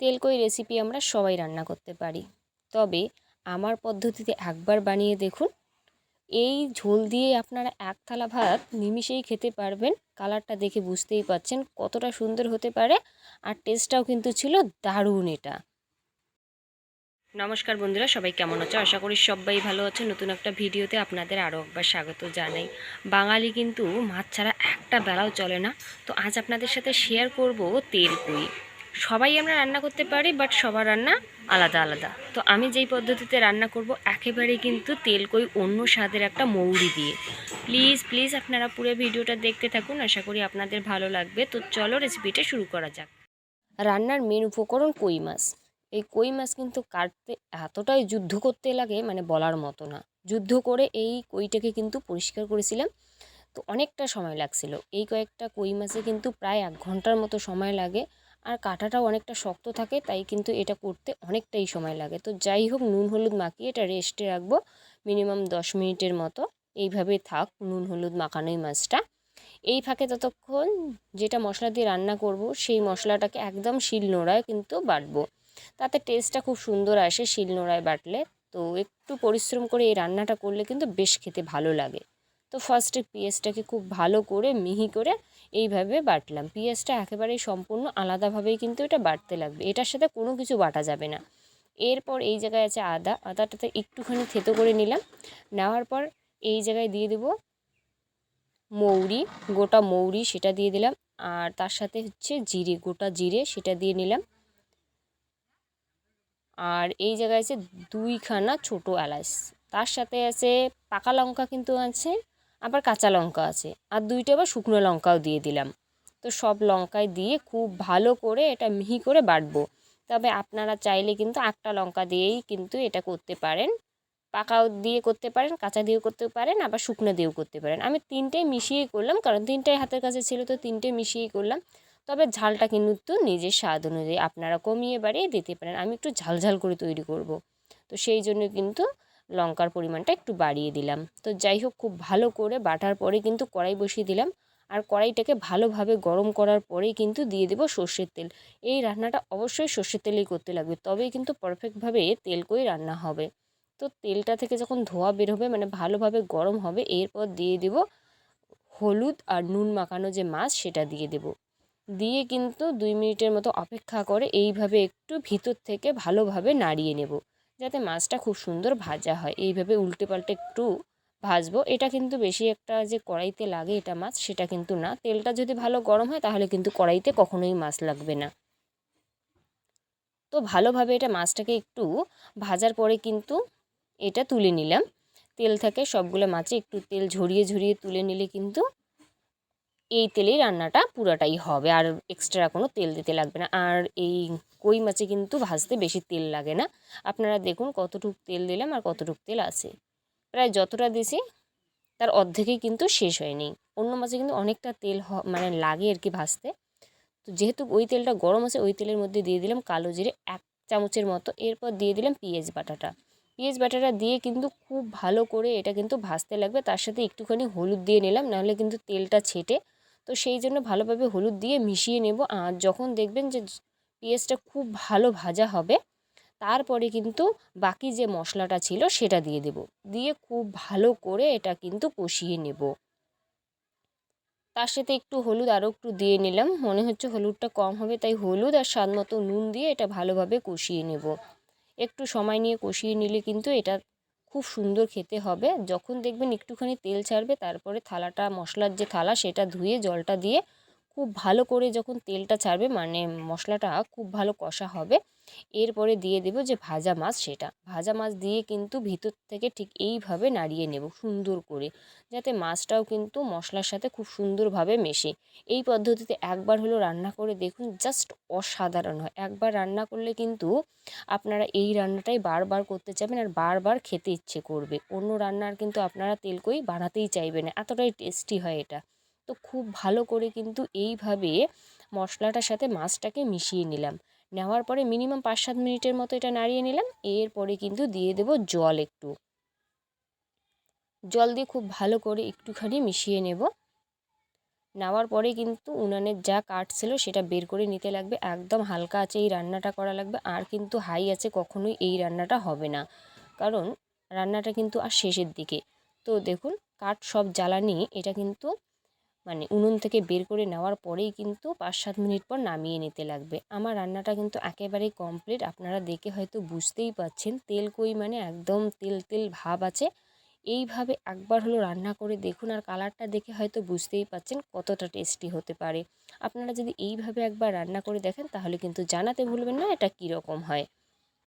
তেলকই recipe আমরা সবাই রান্না করতে পারি। তবে আমার পদ্ধতিতে একবার বানিয়ে দেখুন। এই ঝোল দিয়ে আপনারা এক থালা ভাত নিমিষেই খেতে পারবেন। কালারটা দেখে বুঝতেই পাচ্ছেন কতটা সুন্দর হতে পারে আর টেস্টটাও কিন্তু ছিল দারুণ এটা। নমস্কার বন্ধুরা, সবাই কেমন আছো? আশা করি সবাই ভালো আছে। নতুন একটা ভিডিওতে আপনাদের আরও একবার স্বাগত জানাই। বাঙালি কিন্তু মাছ ছাড়া একটা বেলাও চলে না। তো আজ আপনাদের সাথে শেয়ার করব তেল কুই। সবাই আমরা রান্না করতে পারি বাট সবার রান্না আলাদা আলাদা। তো আমি যেই পদ্ধতিতে রান্না করব একেবারেই কিন্তু তেল কই অন্য স্বাদের একটা মৌরি দিয়ে। প্লিজ প্লিজ আপনারা পুরো ভিডিওটা দেখতে থাকুন, আশা করি আপনাদের ভালো লাগবে। তো চলো রেসিপিটা শুরু করা যাক। রান্নার মেন উপকরণ কই মাছ। এই কই মাছ কিন্তু কাটতে এতটাই যুদ্ধ করতে লাগে মানে বলার মতো না। যুদ্ধ করে এই কইটাকে কিন্তু পরিষ্কার করেছিলাম। তো অনেকটা সময় লাগছিল। এই কয়েকটা কই মাছে কিন্তু প্রায় এক ঘণ্টার মতো সময় লাগে। আর কাঁটাটাও অনেকটা শক্ত থাকে, তাই কিন্তু এটা করতে অনেকটাই সময় লাগে। তো যাই হোক, নুন হলুদ মাখিয়ে এটা রেস্টে রাখব মিনিমাম দশ মিনিটের মতো। এইভাবে থাক, নুন হলুদ মাখানোই মাছটা এই ফাঁকে ততক্ষণ যেটা মশলা দিয়ে রান্না করব, সেই মশলাটাকে একদম শিল নোড়ায় কিন্তু বাটবো। তাতে টেস্টটা খুব সুন্দর আসে শিল নোড়ায় বাটলে। তো একটু পরিশ্রম করে এই রান্নাটা করলে কিন্তু বেশ খেতে ভালো লাগে। তো ফার্স্টে পেঁয়াজটাকে খুব ভালো করে, মিহি করে এইভাবে বাটলাম। পেঁয়াজটা একেবারেই সম্পূর্ণ আলাদাভাবেই কিন্তু এটা বাটতে লাগবে। এটার সাথে কোনো কিছু বাটা যাবে না। এরপর এই জায়গায় আছে আদা। আদাটাতে একটুখানি থেতো করে নিলাম। নেওয়ার পর এই জায়গায় দিয়ে দেব মৌরি, গোটা মৌরি সেটা দিয়ে দিলাম। আর তার সাথে হচ্ছে জিরে, গোটা জিরে সেটা দিয়ে নিলাম। আর এই জায়গায় আছে দুইখানা ছোট এলাচ। তার সাথে আছে পাকা লঙ্কা কিন্তু আছে। আবার কাঁচা লঙ্কা আছে। আর দুইটা আবার শুকনো লঙ্কাও দিয়ে দিলাম। তো সব লঙ্কায় দিয়ে খুব ভালো করে এটা মিহি করে বাটবো। তবে আপনারা চাইলে কিন্তু আটটা লঙ্কা দিয়েই কিন্তু এটা করতে পারেন। পাকাও দিয়ে করতে পারেন, কাঁচা দিয়েও করতে পারেন, আবার শুকনো দিয়েও করতে পারেন। আমি তিনটেই মিশিয়েই করলাম, কারণ তিনটেই হাতের কাছে ছিল তো তিনটে মিশিয়েই করলাম। তবে ঝালটা কিন্তু নিজের স্বাদ অনুযায়ী আপনারা কমিয়ে বাড়িয়ে দিতে পারেন। আমি একটু ঝালঝাল করে তৈরি করব। তো সেই জন্য কিন্তু লঙ্কার পরিমাণটা একটু বাড়িয়ে দিলাম। তো যাই হোক, খুব ভালো করে বাটার পরে কিন্তু কড়াই বসিয়ে দিলাম। আর কড়াইটাকে ভালোভাবে গরম করার পরেই কিন্তু দিয়ে দেবো সর্ষের তেল। এই রান্নাটা অবশ্যই সর্ষের তেলেই করতে লাগবে, তবেই কিন্তু পারফেক্টভাবে তেল করে রান্না হবে। তো তেলটা থেকে যখন ধোয়া বের হবে মানে ভালোভাবে গরম হবে, এরপর দিয়ে দেব হলুদ আর নুন মাখানো যে মাছ, সেটা দিয়ে দেব। দিয়ে কিন্তু দুই মিনিটের মতো অপেক্ষা করে এইভাবে একটু ভিতর থেকে ভালোভাবে নাড়িয়ে নেব। যাতে মাছটা খুব সুন্দর ভাজা হয়। এইভাবে উল্টে পাল্টে একটু ভাজবো। এটা কিন্তু বেশি একটা যে কড়াইতে লাগে এটা মাছ, সেটা কিন্তু না। তেলটা যদি ভালো গরম হয়, তাহলে কিন্তু কড়াইতে কখনোই মাছ লাগবে না। তো ভালোভাবে এটা মাছটাকে একটু ভাজার পরে কিন্তু এটা তুলে নিলাম। তেল থাকে সবগুলো মাছে একটু তেল ঝরিয়ে ঝরিয়ে তুলে নিলে কিন্তু এই তেলেই রান্নাটা পুরাটাই হবে। আর এক্সট্রা কোনো তেল দিতে লাগবে না। আর এই কই মাছে কিন্তু ভাজতে বেশি তেল লাগে না। আপনারা দেখুন কতটুক তেল দিলাম আর কতটুক তেল আছে। প্রায় যতটা দিছি, তার অর্ধেকই কিন্তু শেষ হয়নি। অন্য মাছে কিন্তু অনেকটা তেল মানে লাগে আর কি ভাজতে। তো যেহেতু ওই তেলটা গরম আছে, ওই তেলের মধ্যে দিয়ে দিলাম কালো জিরে এক চামচের মতো। এরপর দিয়ে দিলাম পেঁয়াজ বাটাটা। পেঁয়াজ বাটাটা দিয়ে কিন্তু খুব ভালো করে এটা কিন্তু ভাজতে লাগবে। তার সাথে একটুখানি হলুদ দিয়ে নিলাম, নাহলে কিন্তু তেলটা ছেটে তো সেই জন্য ভালোভাবে হলুদ দিয়ে মিশিয়ে নেব। আর যখন দেখবেন যে পেঁয়াজটা খুব ভালো ভাজা হবে, তারপরে কিন্তু বাকি যে মশলাটা ছিল সেটা দিয়ে দেব। দিয়ে খুব ভালো করে এটা কিন্তু কষিয়ে নেব। তার সাথে একটু হলুদ আরও একটু দিয়ে নিলাম। মনে হচ্ছে হলুদটা কম হবে, তাই হলুদ আর স্বাদ মতো নুন দিয়ে এটা ভালোভাবে কষিয়ে নেব। একটু সময় নিয়ে কষিয়ে নিলে কিন্তু এটা খুব সুন্দর খেতে হবে। যখন দেখবেন একটুখানি তেল ছাড়বে, তারপরে থালাটা, মশলার যে থালা, সেটা ধুয়ে জলটা দিয়ে খুব ভালো করে যখন তেলটা ছাড়বে মানে মশলাটা খুব ভালো কষা হবে। এরপরে দিয়ে দেব যে ভাজা মাছ সেটা। ভাজা মাছ দিয়ে কিন্তু ভিতর থেকে ঠিক এইভাবে নাড়িয়ে নেব সুন্দর করে, যাতে মাছটাও কিন্তু মশলার সাথে খুব সুন্দরভাবে মেশে। এই পদ্ধতিতে একবার হলো রান্না করে দেখুন, জাস্ট অসাধারণ হয়। একবার রান্না করলে কিন্তু আপনারা এই রান্নাটাই বারবার করতে চাইবেন আর বারবার খেতে ইচ্ছে করবে। অন্য রান্নার কিন্তু আপনারা তেলকই বানাতেই চাইবেন না, এতটাই টেস্টি হয় এটা। তো খুব ভালো করে কিন্তু এইভাবে মশলাটার সাথে মাছটাকে মিশিয়ে নিলাম। নেওয়ার পরে মিনিমাম পাঁচ সাত মিনিটের মতো এটা নাড়িয়ে নিলাম। এরপরে কিন্তু দিয়ে দেব জল একটু। জল দিয়ে খুব ভালো করে একটুখানি মিশিয়ে নেব। নেওয়ার পরে কিন্তু উনানের যা কাঠ ছিল সেটা বের করে নিতে লাগবে। একদম হালকা আছে এই রান্নাটা করা লাগবে। আর কিন্তু হাই আছে, কখনোই এই রান্নাটা হবে না। কারণ রান্নাটা কিন্তু আর শেষের দিকে। তো দেখুন, কাঠ সব জ্বালানি, এটা কিন্তু মানে উনুন থেকে বের করে নেওয়ার পরেই কিন্তু পাঁচ সাত মিনিট পর নামিয়ে নিতে লাগবে। আমার রান্নাটা কিন্তু একেবারেই কমপ্লিট আপনারা দেখে হয়তো বুঝতেই পাচ্ছেন তেল কই মানে একদম তেল তেল ভাব আছে। এইভাবে একবার হলো রান্না করে দেখুন আর কালারটা দেখে হয়তো বুঝতেই পাচ্ছেন কতটা টেস্টি হতে পারে। আপনারা যদি এইভাবে একবার রান্না করে দেখেন তাহলে কিন্তু জানাতে ভুলবেন না, এটা কীরকম হয়।